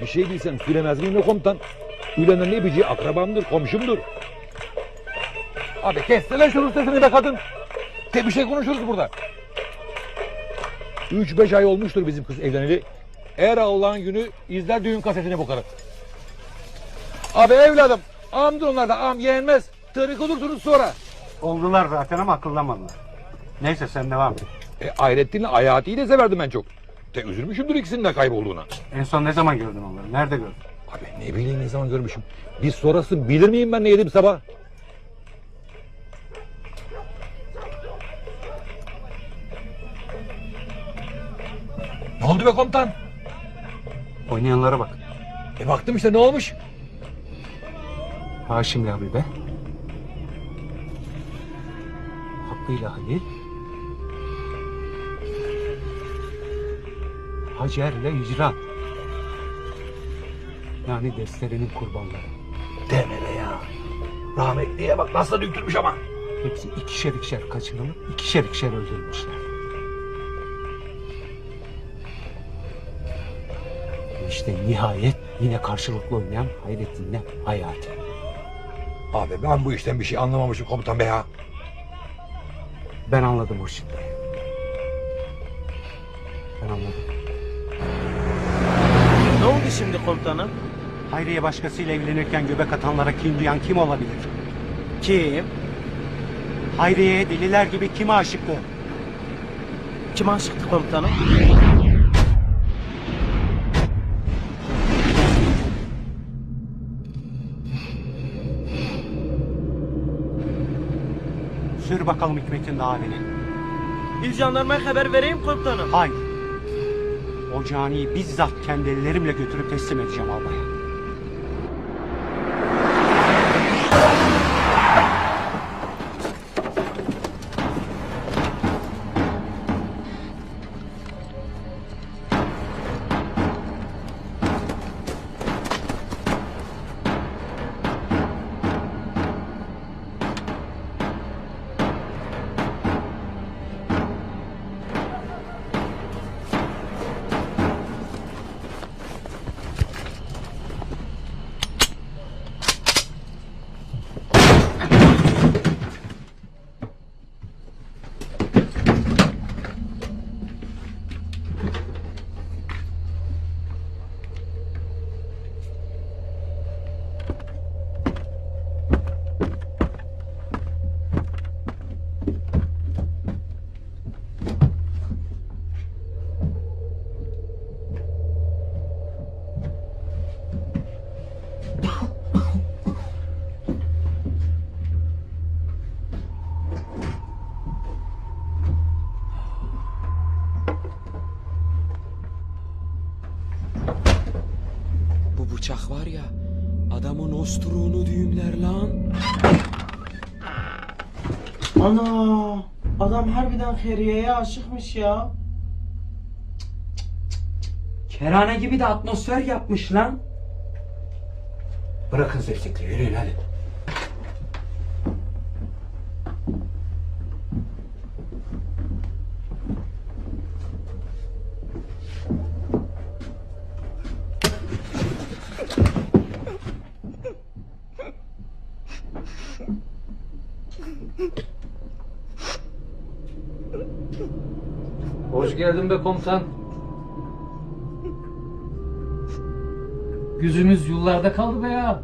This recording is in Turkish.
Bir şey bilsem söylemez miyim be komutan? Ülen'in ne bileceği akrabamdır, komşumdur. Abi kessene şunun sesini be kadın. Tek bir şey konuşuruz burada. Üç beş ay olmuştur bizim kız evleneli. Eğer Allah'ın günü izler düğün kasetini bu karı. Abi evladım, amdır onlar da am yenmez. Tırık olursunuz sonra. Oldular zaten ama akıllanmadılar. Neyse sen devam et. E, Hayrettin'le Hayati'yi de severdim ben çok. De üzülmüşümdür ikisinin de kaybolduğuna. En son ne zaman gördün onları? Nerede gördün? Abi ne bileyim ne zaman görmüşüm. Bir sorasın bilir miyim ben ne yedim sabah? Ne oldu be komutan? Oynayanlara bak. E baktım işte ne olmuş? Haşim'le Habibe. Hakkı'yla Halil. Hacer'le İcra. Yani destlerinin kurbanları. Deme be ya. Rahmetliye bak nasıl döktürmüş ama. Hepsi ikişer ikişer kaçırılıp ikişer ikişer öldürülmüşler. İşte nihayet yine karşılıklı oynayan Hayrettin'le Hayati. Abi ben bu işten bir şey anlamamışım komutan be ya. Ben anladım o şimdi. Ben anladım. Şimdi komutanım? Hayriye başkasıyla evlenirken göbek atanlara kim duyan kim olabilir? Kim? Hayriye'ye deliler gibi kim aşıktı? Kim aşıktı komutanım? Sür bakalım Hikmet'in davini. İl jandarmaya haber vereyim komutanım. Hayır. O caniyi bizzat kendi ellerimle götürüp teslim edeceğim albaya. Bu bıçak var ya adamın osturuğunu düğümler lan. Ana! Adam harbiden Feriye'ye aşıkmış ya. Kerane gibi de atmosfer yapmış lan. Bırakın zevzekleri yürüyün hadi. Hoş geldin be komutan. Yüzümüz yollarda kaldı be ya.